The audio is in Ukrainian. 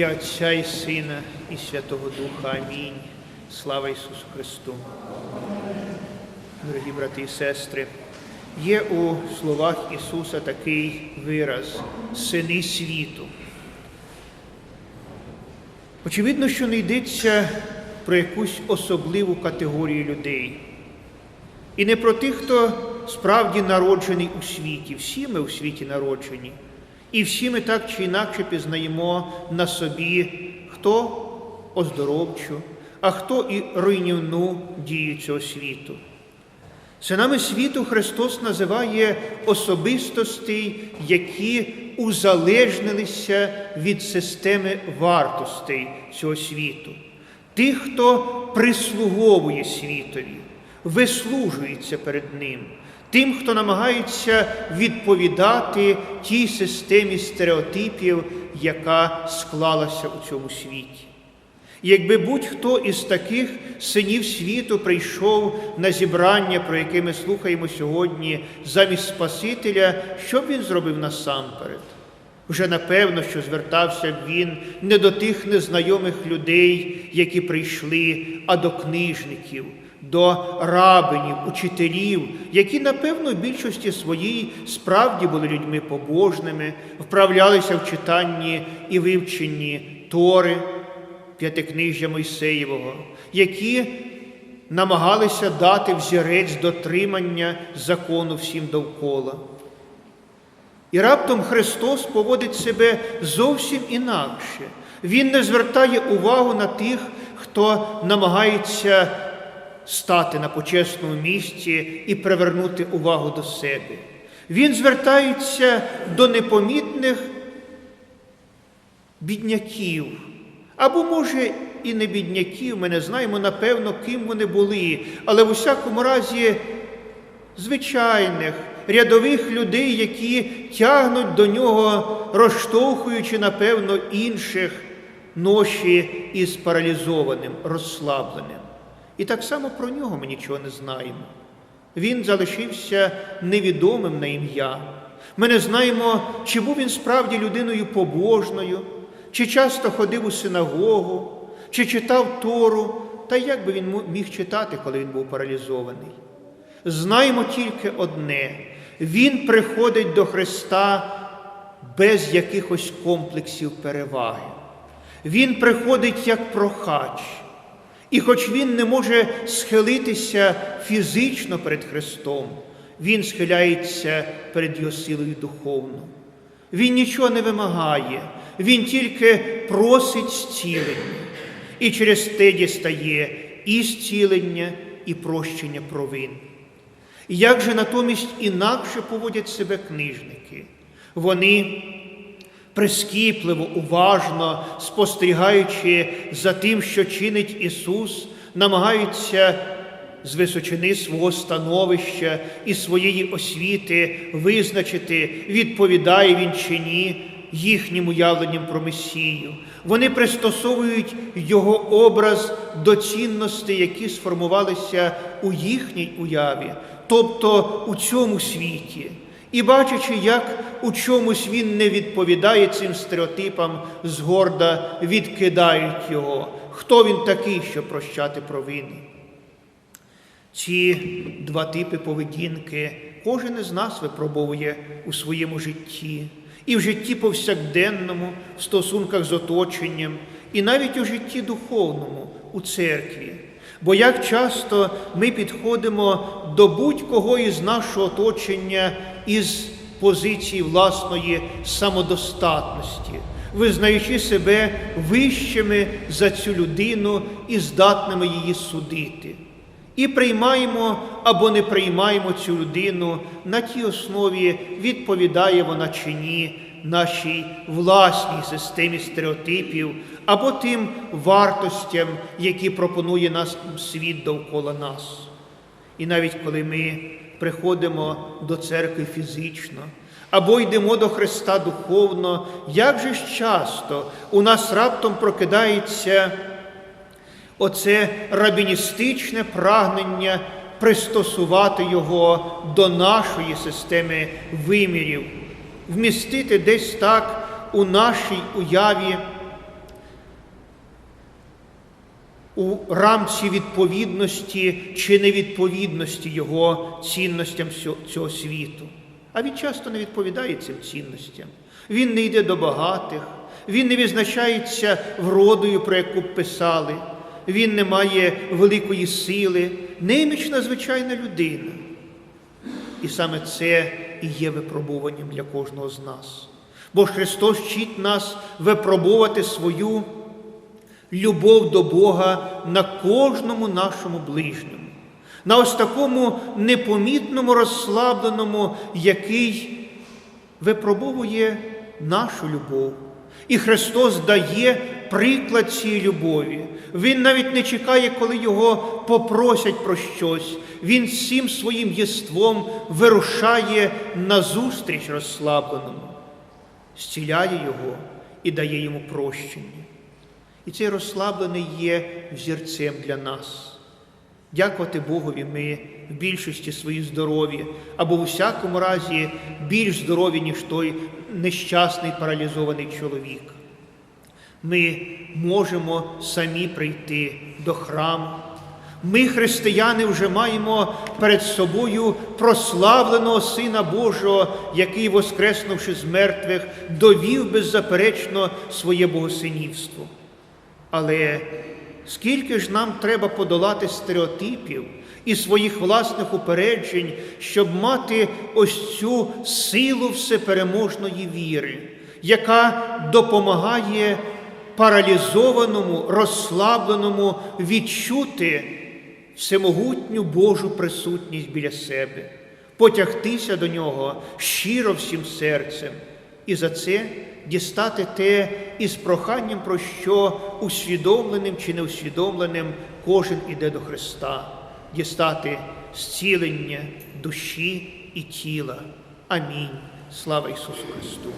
ім'я Отця і Сина і Святого Духа. Амінь. Слава Ісусу Христу. Дорогі брати і сестри, є у словах Ісуса такий вираз сини світу. Очевидно, що не йдеться про якусь особливу категорію людей. І не про тих, хто справді народжений у світі. Всі ми у світі народжені. І всі ми так чи інакше пізнаємо на собі, хто оздоровчу, а хто і руйнівну дію цього світу. Синами світу Христос називає особистостей, які узалежнилися від системи вартостей цього світу, тих, хто прислуговує світові, вислужується перед ним, тим, хто намагається відповідати тій системі стереотипів, яка склалася у цьому світі. Якби будь-хто із таких синів світу прийшов на зібрання, про яке ми слухаємо сьогодні, замість Спасителя, що б він зробив насамперед? Вже напевно, що звертався б він не до тих незнайомих людей, які прийшли, а до книжників, до рабинів, учителів, які, напевно, в більшості своїй справді були людьми побожними, вправлялися в читанні і вивченні Тори п'ятикнижжя Мойсеєвого, які намагалися дати взірець дотримання закону всім довкола. І раптом Христос поводить себе зовсім інакше. Він не звертає увагу на тих, хто намагається стати на почесному місці і привернути увагу до себе. Він звертається до непомітних бідняків. Або, може, і не бідняків, ми не знаємо, напевно, ким вони були, але в усякому разі звичайних, рядових людей, які тягнуть до нього, розштовхуючи, напевно, інших ноші із паралізованим, розслабленим. І так само про нього ми нічого не знаємо. Він залишився невідомим на ім'я. Ми не знаємо, чи був він справді людиною побожною чи часто ходив у синагогу, чи читав Тору, та як би він міг читати, коли він був паралізований. Знаємо тільки одне: Він приходить до Христа без якихось комплексів переваги. Він приходить як прохач. І хоч він не може схилитися фізично перед Христом, Він схиляється перед Його силою духовно. Він нічого не вимагає, він тільки просить зцілення. І через те дістає і зцілення, і прощення провин. Як же натомість інакше поводять себе книжники? Вони прискіпливо, уважно спостерігаючи за тим, що чинить Ісус, намагаються з височини свого становища і своєї освіти визначити, відповідає він чи ні їхнім уявленням про Месію. Вони пристосовують його образ до цінностей, які сформувалися у їхній уяві, тобто у цьому світі. І бачачи, як у чомусь він не відповідає цим стереотипам, згорда відкидають його. Хто він такий, щоб прощати провини? Ці два типи поведінки кожен із нас випробовує у своєму житті, і в житті повсякденному, в стосунках з оточенням, і навіть у житті духовному, у церкві. Бо як часто ми підходимо до будь-кого із нашого оточення із позиції власної самодостатності, визнаючи себе вищими за цю людину і здатними її судити. І приймаємо або не приймаємо цю людину на тій основі, відповідає вона чи ні нашій власній системі стереотипів або тим вартостям, які пропонує нас світ довкола нас. І навіть коли ми приходимо до церкви фізично, або йдемо до Христа духовно, як же ж часто у нас раптом прокидається оце рабіністичне прагнення пристосувати його до нашої системи вимірів, вмістити десь так у нашій уяві у рамці відповідності чи невідповідності його цінностям цього світу. А він часто не відповідає цим цінностям. Він не йде до багатих, він не відзначається вродою, про яку писали, він не має великої сили, немічна звичайна людина. І саме це і є випробуванням для кожного з нас. Бо Христос вчить нас випробувати свою любов до Бога на кожному нашому ближньому, на ось такому непомітному, розслабленому, який випробовує нашу любов. І Христос дає приклад цієї любові. Він навіть не чекає, коли його попросять про щось. Він всім своїм єством вирушає назустріч розслабленому, зціляє його і дає йому прощення. І цей розслаблений є взірцем для нас. Дякувати Богові, ми в більшості свої здорові, або в усякому разі більш здорові, ніж той нещасний паралізований чоловік. Ми можемо самі прийти до храму. Ми, християни, вже маємо перед собою прославленого Сина Божого, який, воскреснувши з мертвих, довів беззаперечно своє богосинівство. Але скільки ж нам треба подолати стереотипів і своїх власних упереджень, щоб мати ось цю силу всепереможної віри, яка допомагає паралізованому, розслабленому відчути всемогутню Божу присутність біля себе, потягтися до нього щиро всім серцем, і за це дістати те із проханням, про що усвідомленим чи неусвідомленим кожен іде до Христа, дістати зцілення душі і тіла. Амінь. Слава Ісусу Христу!